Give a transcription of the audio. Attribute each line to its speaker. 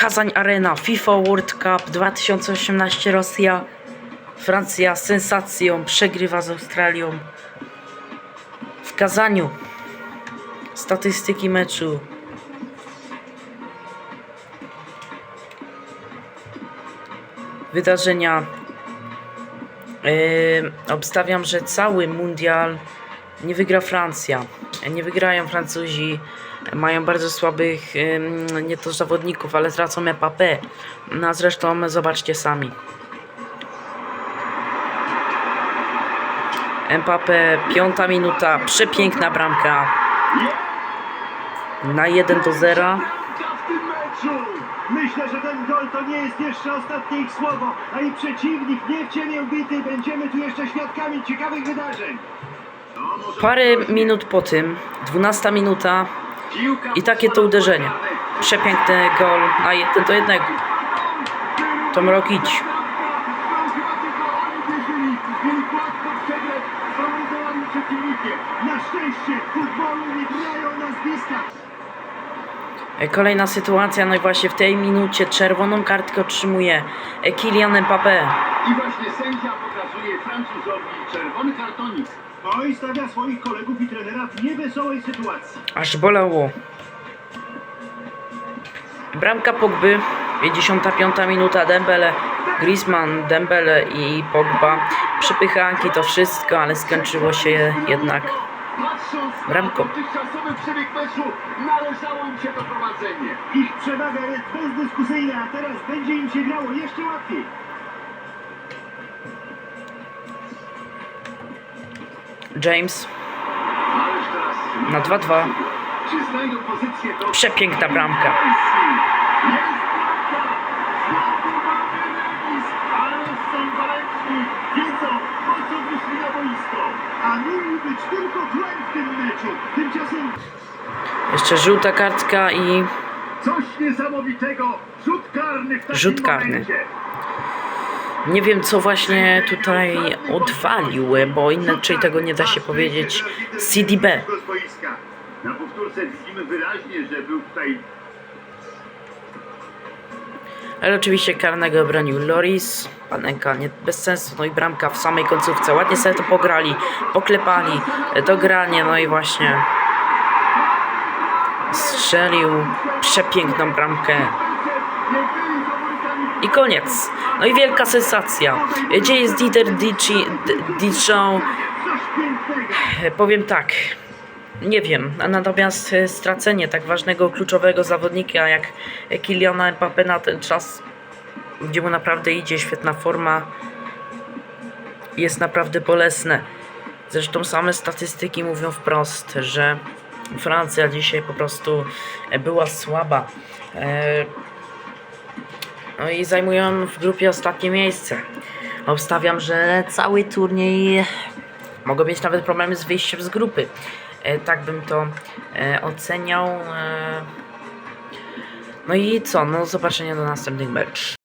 Speaker 1: Kazań Arena, FIFA World Cup 2018 Rosja. Francja sensacją przegrywa z Australią. W Kazaniu. Statystyki meczu. Wydarzenia. Yy, obstawiam, że cały mundial nie wygra Francja. Nie wygrają Francuzi. Mają bardzo słabych nie to zawodników, ale tracą Mbappé. No a zresztą zobaczcie sami. Mbappé, piąta minuta, przepiękna bramka. Na 1 do 0.
Speaker 2: w tym meczu. Myślę, że ten gol to nie jest jeszcze ostatnie ich słowo, a i przeciwnik nie w ciemię bity. Będziemy tu jeszcze świadkami ciekawych wydarzeń.
Speaker 1: Parę minut po tym, 12 minuta i takie to uderzenie. Przepiękny gol na 1 do 1. Tom Rokić.
Speaker 2: Na szczęście futbolu nie grają nazwiska.
Speaker 1: Kolejna sytuacja, no i właśnie w tej minucie czerwoną kartkę otrzymuje Kylian Mbappé.
Speaker 3: I właśnie sędzia pokazuje Francuzowi czerwony kartonik.
Speaker 2: No i stawia swoich kolegów i trenera w niewesołej sytuacji.
Speaker 1: Aż bolało. Bramka Pogby, 55 minuta, Dembele, Griezmann, Dembele i Pogba. Przypychanki to wszystko, ale skończyło się jednak Bramką.
Speaker 3: dotychczasowy przebieg meczu, należało im się to prowadzenie.
Speaker 2: Ich przewaga jest bezdyskusyjna, a teraz będzie im się grało jeszcze łatwiej.
Speaker 1: James na 2-2.
Speaker 3: Czy znajdą pozycję do...
Speaker 1: Przepiękna bramka.
Speaker 3: Jest bramka! Znowu mamy remis!
Speaker 2: Ale są waleczni, wiedzą, po co wyszli na boisko. A mieli być tylko tłem w tym meczu. Tymczasem
Speaker 1: Jeszcze żółta kartka i
Speaker 3: Coś niesamowitego! Rzut karny w takim
Speaker 1: Rzut karny.
Speaker 3: momencie.
Speaker 1: nie wiem co właśnie tutaj odwalił, bo inaczej tego nie da się powiedzieć. CDB.
Speaker 3: Na powtórce widzimy wyraźnie, że był tutaj
Speaker 1: Ale oczywiście karnego bronił Loris. Panenka nie, bez sensu, no i bramka w samej końcówce. Ładnie sobie to pograli, poklepali, dogranie, no i właśnie strzelił przepiękną bramkę. I koniec. No i wielka sensacja. Gdzie jest Dider Dici, D- Dijon? Powiem tak. Nie wiem, natomiast e, stracenie tak ważnego, kluczowego zawodnika jak Kyliana Mbappé na ten czas, gdzie mu naprawdę idzie świetna forma, jest naprawdę bolesne. Zresztą same statystyki mówią wprost, że Francja dzisiaj po prostu e, była słaba. E, No i zajmują w grupie ostatnie miejsce. Obstawiam, że cały turniej mogą mieć nawet problemy z wyjściem z grupy. E, tak bym to e, oceniał. E, no i co? No zobaczenia do następnych mecz.